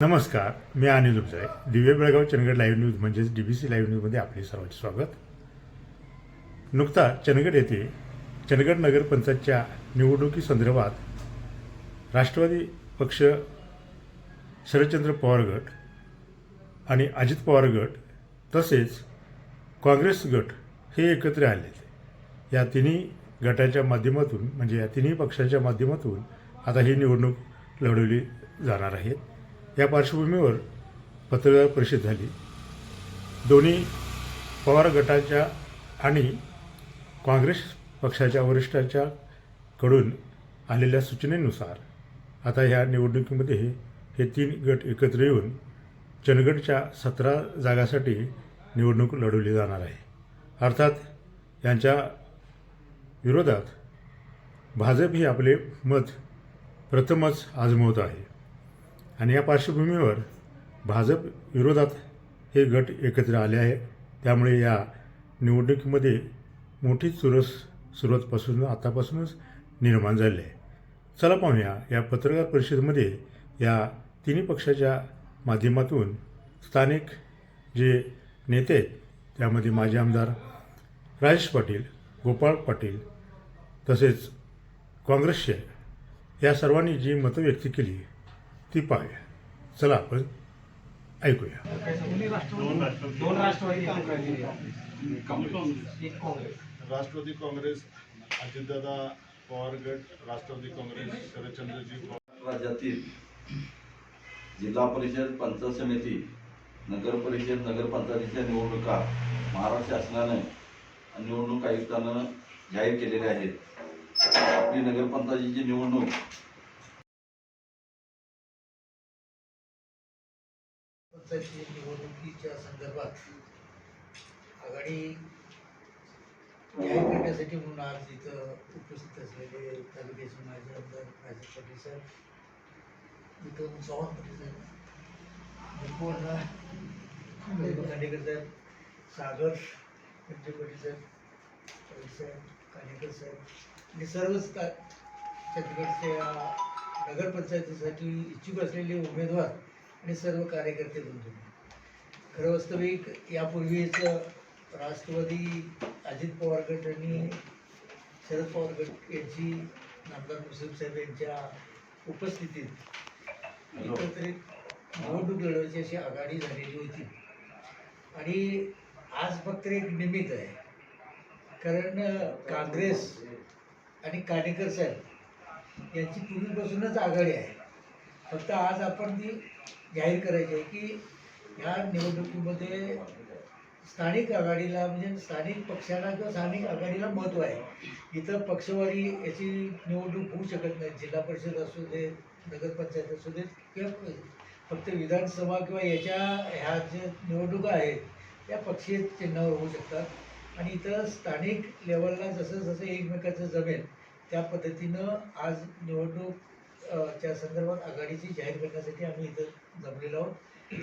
नमस्कार मी अनिल उपजाय दिव्य बेळगाव चंदगड लाईव्ह न्यूज म्हणजेच डी बी सी लाईव्ह न्यूजमध्ये आपले सर्वांचे स्वागत. नुकता चंदगड येथे चंदगड नगरपंचायतच्या निवडणुकीसंदर्भात राष्ट्रवादी पक्ष शरदचंद्र पवार गट आणि अजित पवार गट तसेच काँग्रेस गट हे एकत्र आले या तिन्ही गटाच्या माध्यमातून म्हणजे या तिन्ही पक्षाच्या माध्यमातून आता ही निवडणूक लढवली जाणार आहेत या पार्श्वभूमीवर पत्रकार परिषद झाली. दोन्ही पवार गटाच्या आणि काँग्रेस पक्षाच्या वरिष्ठांच्या कडून आलेल्या सूचनेनुसार आता ह्या निवडणुकीमध्ये हे तीन गट एकत्र येऊन चंदगडच्या सतरा जागासाठी निवडणूक लढवली जाणार आहे. अर्थात यांच्या विरोधात भाजप ही आपले मत प्रथमच आजमवत आहे. आणि या पार्श्वभूमीवर भाजप विरोधात हे गट एकत्र आले आहे. त्यामुळे या निवडणुकीमध्ये मोठी चुरस सुरुवातपासून आतापासूनच निर्माण झाली आहे. चला पाहूया या पत्रकार परिषदेमध्ये या तिन्ही पक्षाच्या माध्यमातून स्थानिक जे नेते आहेत त्यामध्ये माजी आमदार राजेश पाटील गोपाळ पाटील तसेच काँग्रेसचे या सर्वांनी जी मतं व्यक्त केली ती पाहूया चला आपण ऐकूया. दोन राष्ट्रवादी दोन राष्ट्रवादी काँग्रेस. एक काँग्रेस. राष्ट्रवादी काँग्रेस अजितदादा पवार गट राष्ट्रवादी काँग्रेस शरदचंद्रजी पवार राज्यातील जिल्हा परिषद पंचायत समिती नगर परिषद नगरपंचायतीच्या निवडणुका महाराष्ट्र शासनानं निवडणूक आयुक्तानं जाहीर केलेल्या आहेत. आपली नगरपंचायतीची निवडणूक पंचायती निवडणुकीच्या संदर्भात आघाडी न्याय करण्यासाठी म्हणून आज इथं उपस्थित असलेले तालुक्याचे माझे आमदार राजेश पाटील साहेब इथं चव्हाण पाटील साहेब दीपू खांडेकर साहेब सागर पंचे पाटील साहेब पाटील साहेब कानेकर साहेब आणि सर्वच का चंदगडच्या नगरपंचायतीसाठी इच्छुक असलेले उमेदवार आणि सर्व कार्यकर्ते बंधू. खरं वास्तविक यापूर्वीच राष्ट्रवादी अजित पवार गट आणि शरद पवार गट यांची नामदार मुसलिम साहेब यांच्या उपस्थितीत एकत्रित निवडणूक लढवायची अशी आघाडी झालेली होती. आणि आज फक्त एक निमित्त आहे. कारण काँग्रेस आणि कानेकर साहेब यांची पूर्वीपासूनच आघाडी आहे. फक्त आज आपण ती जाहीर करायची आहे की ह्या निवडणुकीमध्ये स्थानिक आघाडीला म्हणजे स्थानिक पक्षाला किंवा स्थानिक आघाडीला महत्त्व आहे. इथं पक्षवारी याची निवडणूक होऊ शकत नाही. जिल्हा परिषद असू दे नगरपंचायत असू दे किंवा फक्त विधानसभा किंवा याच्या ह्या ज्या निवडणुका आहेत त्या पक्षीय चिन्हावर होऊ शकतात. आणि इथं स्थानिक लेवलला जसं जसं एकमेकाचं जमेल त्या पद्धतीनं आज निवडणूक त्या संदर्भात आघाडीची जाहीर करण्यासाठी आम्ही इथं जमलेलो आहोत.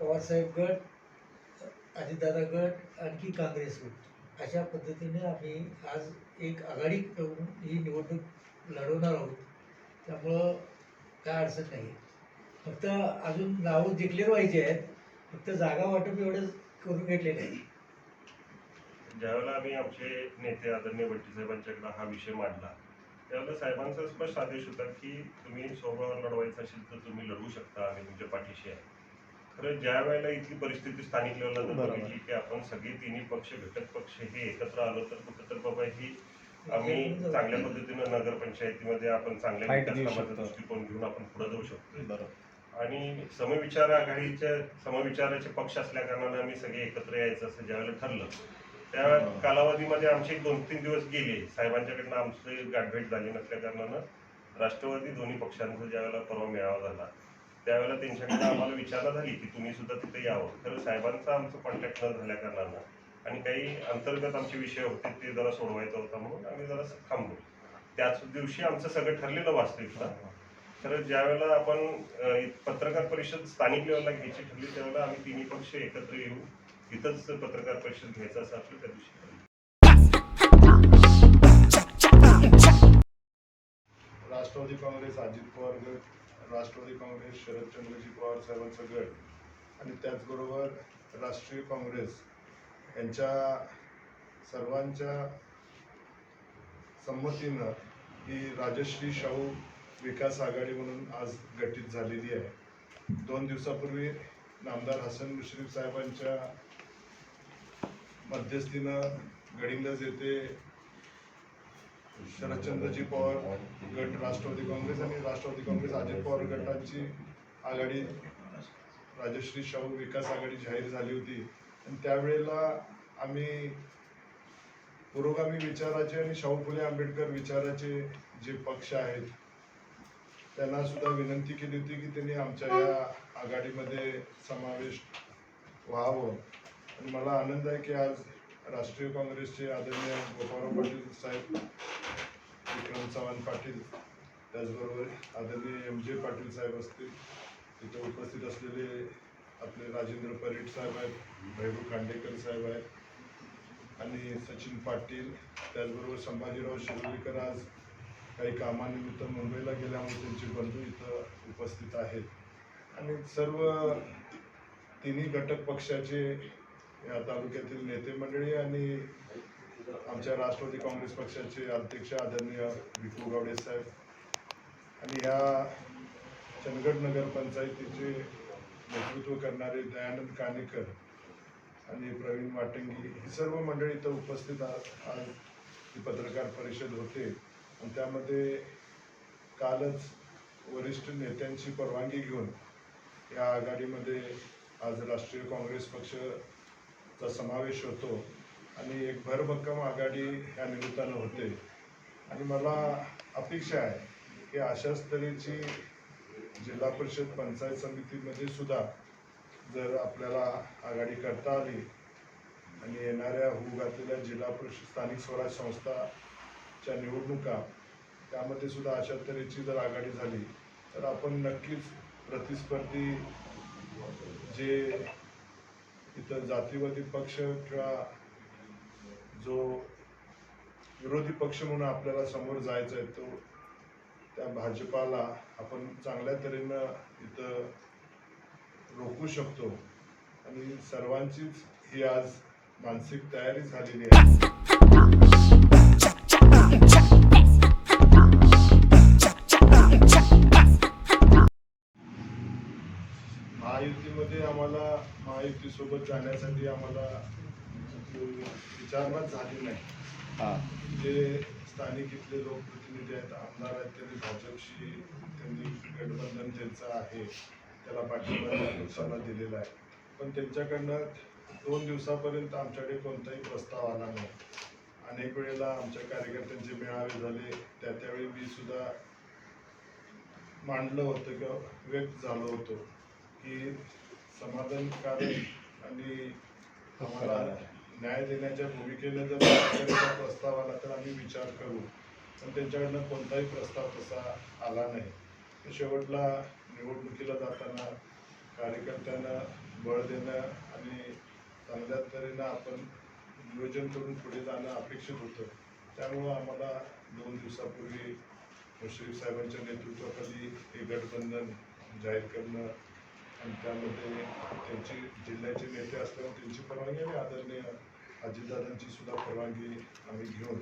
पवारसाहेब गट अजितदादा गट आणखी काँग्रेस गट अशा पद्धतीने आम्ही आज एक आघाडी करून ही निवडणूक लढवणार आहोत. त्यामुळं काय अडचण नाही फक्त अजून नावं डिक्लेअर व्हायची आहेत. फक्त जागा वाटप एवढंच करून घेतलेलं आहे. ज्यावेळेला आम्ही आमचे नेते आदरणीय भट्टी साहेबांच्याकडे हा विषय मांडला त्यावेळेला साहेबांचा स्पष्ट आदेश होता की तुम्ही स्वबळ लढवायचा असेल तर तुम्ही लढवू शकता आम्ही तुमच्या पाठीशी आहे. खरं ज्या वेळेला इथली परिस्थिती स्थानिक लेवलला जर बघितली की आपण सगळे तिन्ही पक्ष घटक पक्ष हे एकत्र आलो तर कुठं तर बाबा ही आम्ही चांगल्या पद्धतीनं नगरपंचायतीमध्ये आपण चांगल्या शकतो. दृष्टिकोन घेऊन आपण पुढे जाऊ शकतो आणि समविचार आघाडीच्या समविचाराचे पक्ष असल्या कारणाने आम्ही सगळे एकत्र यायचं असं ज्यावेळेला ठरलं त्या कालावधीमध्ये आमचे एक दोन तीन दिवस गेले. साहेबांच्याकडनं आमची गाठभेट झाली नसल्या कारणानं राष्ट्रवादी दोन्ही पक्षांचा ज्यावेळेला परवा मेळावा झाला त्यावेळेला त्यांच्याकडे आम्हाला विचारणा झाली की तुम्ही सुद्धा तिथे यावं. खरं साहेबांचा आमचं कॉन्टॅक्ट न झाल्या कारणानं आणि काही अंतर्गत आमचे विषय होते ते जरा सोडवायचं होता म्हणून आम्ही जरा थांबलो. त्याच दिवशी आमचं सगळं ठरलेलं वास्तविक ना तर ज्यावेळेला आपण पत्रकार परिषद स्थानिक लेवलला घ्यायची ठरली त्यावेळेला आम्ही तिन्ही पक्ष एकत्र येऊन तिथंच पत्रकार परिषद घ्यायचा असं आपलं त्या दिवशी राष्ट्रवादी काँग्रेस अजित पवार गट राष्ट्रवादी काँग्रेस शरदचंद्रजी पवार साहेबांचा गट आणि त्याचबरोबर राष्ट्रीय काँग्रेस यांच्या सर्वांच्या संमतीनं ही राजश्री शाहू विकास आघाडी म्हणून आज गठीत झालेली आहे. दोन दिवसापूर्वी नामदार हसन मुश्रीफ साहेबांच्या मध्यस्थीनं गडिंगज येथे शरदचंद्रजी पवार गट राष्ट्रवादी काँग्रेस आणि राष्ट्रवादी काँग्रेस अजित पवार गटांची आघाडी राजश्री शाहू विकास आघाडी जाहीर झाली होती. आणि त्यावेळेला आम्ही पुरोगामी विचाराचे आणि शाहू फुले आंबेडकर विचाराचे जे पक्ष आहेत त्यांना सुद्धा विनंती केली होती की त्यांनी आमच्या या आघाडीमध्ये समावेश व्हावं. मला आनंद आहे की आज राष्ट्रीय काँग्रेसचे आदरणीय गोपाळराव पाटील साहेब विक्रम चव्हाण पाटील त्याचबरोबर आदरणीय एम जे पाटील साहेब असतील तिथे उपस्थित असलेले आपले राजेंद्र परीट साहेब आहेत भैरू खांडेकर साहेब आहेत आणि सचिन पाटील त्याचबरोबर संभाजीराव शिरोलीकर आज काही कामानिमित्त मुंबईला गेल्यामुळे त्यांचे बंधू इथं उपस्थित आहेत. आणि सर्व तिन्ही घटक पक्षाचे या तालुक्यातील नेते मंडळी आणि आमच्या राष्ट्रवादी काँग्रेस पक्षाचे अध्यक्ष आदरणीय विपू गावडे साहेब आणि ह्या चंदगड नगर पंचायतीचे नेतृत्व करणारे दयानंद कानेकर आणि प्रवीण वाटंगी ही सर्व मंडळी इथं उपस्थित आज ही पत्रकार परिषद होते. आणि त्यामध्ये कालच वरिष्ठ नेत्यांची परवानगी घेऊन या आघाडीमध्ये आज राष्ट्रीय काँग्रेस पक्ष चा समावेश होतो. आणि एक भरभक्कम आघाडी या निमित्तानं होते. आणि मला अपेक्षा आहे की अशाच तऱ्हेची जिल्हा परिषद पंचायत समितीमध्ये सुद्धा जर आपल्याला आघाडी करता आली आणि येणाऱ्या होऊ घातलेल्या जिल्हा परिषद स्थानिक स्वराज संस्थाच्या निवडणुका त्यामध्ये सुद्धा अशा तऱ्हेची जर आघाडी झाली तर आपण नक्कीच प्रतिस्पर्धी जे तिथं जातीवादी पक्ष किंवा जो विरोधी पक्ष म्हणून आपल्याला समोर जायचा आहे तो त्या भाजपाला आपण चांगल्या तऱ्हेनं इथं रोखू शकतो. आणि सर्वांचीच ही आज मानसिक तयारी झालेली आहे. महायुतीसोबत जाण्यासाठी आम्हाला विचारणाच झाली नाही. जे स्थानिक इथले लोकप्रतिनिधी आहेत आमदार आहेत त्यांनी भाजपशी त्यांनी गठबंधन ज्यांचं आहे त्याला पाठिंबा सल्ला दिलेला आहे. पण त्यांच्याकडनं दोन दिवसापर्यंत आमच्याकडे कोणताही प्रस्ताव आला नाही. अनेक वेळेला आमच्या कार्यकर्त्यांचे मेळावे झाले. त्या त्यावेळी मी सुद्धा मांडलं होतं किंवा व्यक्त झालो होतो की समाधानकारक आणि आम्हाला न्याय देण्याच्या भूमिकेनं जर प्रस्ताव आला तर आम्ही विचार करू. पण त्यांच्याकडनं कोणताही प्रस्ताव तसा आला नाही. तर शेवटला निवडणुकीला जाताना कार्यकर्त्यांना बळ देणं आणि चांगल्या तऱ्हेनं आपण नियोजन करून पुढे जाणं अपेक्षित होतं. त्यामुळं आम्हाला दोन दिवसापूर्वी मुश्रीफ साहेबांच्या नेतृत्वाखाली हे गठबंधन जाहीर करणं आणि त्यामध्ये त्यांची जिल्ह्याचे नेते असल्यामुळे त्यांची परवानगी आणि आदरणीय अजितदादांची सुद्धा परवानगी आम्ही घेऊन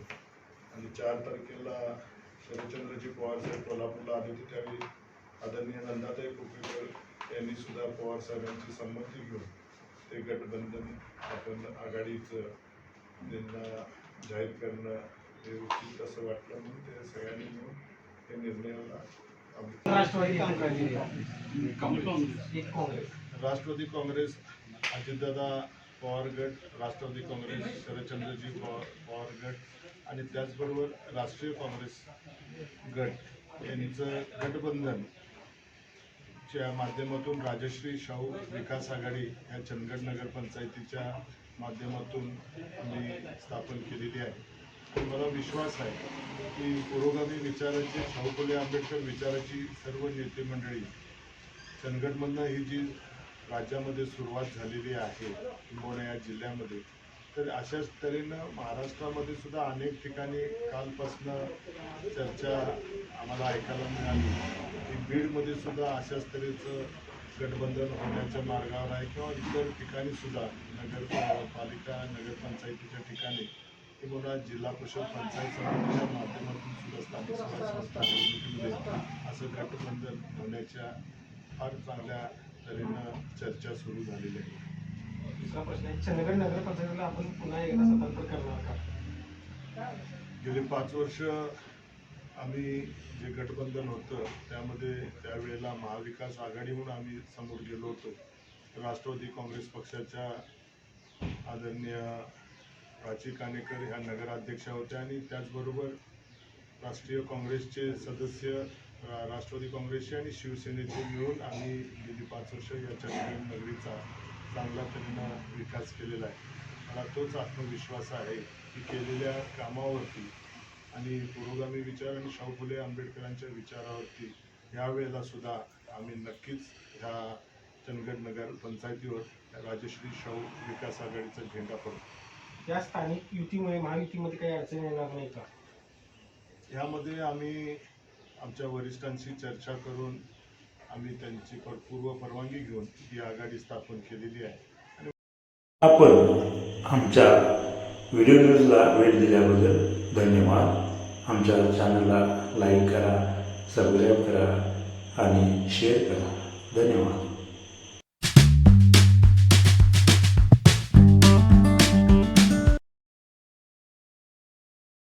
आणि चार तारखेला शरदचंद्रजी पवार साहेब कोल्हापूरला आले होते त्यावेळी आदरणीय नंदाताई कुपेकर यांनी सुद्धा पवार साहेबांची संमती घेऊन ते गठबंधन आपण आघाडीचं त्यांना जाहीर करणं हे उचित असं वाटलं म्हणून ते सगळ्यांनी मिळून हे निर्णयाला राष्ट्रवादी काँग्रेस. राष्ट्रवादी काँग्रेस अजितदादा पवार गट राष्ट्रवादी काँग्रेस शरदचंद्रजी पवार पवार गट आणि त्याचबरोबर राष्ट्रीय काँग्रेस गट यांचं गटबंधन च्या माध्यमातून राजश्री शाहू विकास आघाडी ह्या चंदगड नगर पंचायतीच्या माध्यमातून आम्ही स्थापन केलेली आहे. मला विश्वास आहे की पुरोगामी विचाराची शाहू फुले आंबेडकर विचाराची सर्व नेते मंडळी चंदगडमधनं ही जी राज्यामध्ये सुरुवात झालेली आहे किंबहुना या जिल्ह्यामध्ये तर अशाच तऱ्हेनं महाराष्ट्रामध्ये सुद्धा अनेक ठिकाणी कालपासनं चर्चा आम्हाला ऐकायला मिळाली की बीडमध्ये सुद्धा अशाच तऱ्हेचं गठबंधन होण्याच्या मार्गावर आहे किंवा इतर ठिकाणी सुद्धा नगरपालिका नगरपंचायतीच्या ठिकाणी किंवा जिल्हा परिषद पंचायत समितीच्या माध्यमातून सुद्धा स्थानिक स्वराज्य संस्था निवडणुकीमध्ये असं गठबंधन होण्याच्या फार चांगल्या तऱ्हेनं चर्चा सुरू झालेली आहे. दुसरा प्रश्न आहे चंदगड नगरपंचायतीला आपण पुन्हा एकदा स्वतंत्र करणार का? गेली पाच वर्ष आम्ही जे गठबंधन होतं त्यामध्ये त्यावेळेला महाविकास आघाडी म्हणून आम्ही समोर गेलो होतो. राष्ट्रवादी काँग्रेस पक्षाच्या आदरणीय प्राची कानेकर ह्या नगराध्यक्षा होत्या आणि त्याचबरोबर राष्ट्रीय काँग्रेसचे सदस्य रा- राष्ट्रवादी काँग्रेसचे आणि शिवसेनेचे मिळून आम्ही गेली पाच वर्ष या चंदगड नगरीचा चांगल्या त्यांना विकास केलेला आहे. मला तोच आत्मविश्वास आहे की केलेल्या कामावरती आणि पुरोगामी विचार आणि शाहू फुले आंबेडकरांच्या विचारावरती यावेळेला सुद्धा आम्ही नक्कीच ह्या चंदगड नगर पंचायतीवर राजश्री शाहू विकास आघाडीचा झेंडा पडतो. या स्थानिक युतीमुळे महायुतीमध्ये काही अडचण येणार नाही का? यामध्ये आम्ही आमच्या वरिष्ठांशी चर्चा करून आम्ही त्यांची पर- पूर्व परवानगी घेऊन ही आघाडी स्थापन केलेली आहे. आपण आमच्या व्हिडिओ न्यूजला भेट दिल्याबद्दल धन्यवाद. आमच्या चॅनलला लाईक करा सबस्क्राईब करा आणि शेअर करा. धन्यवाद.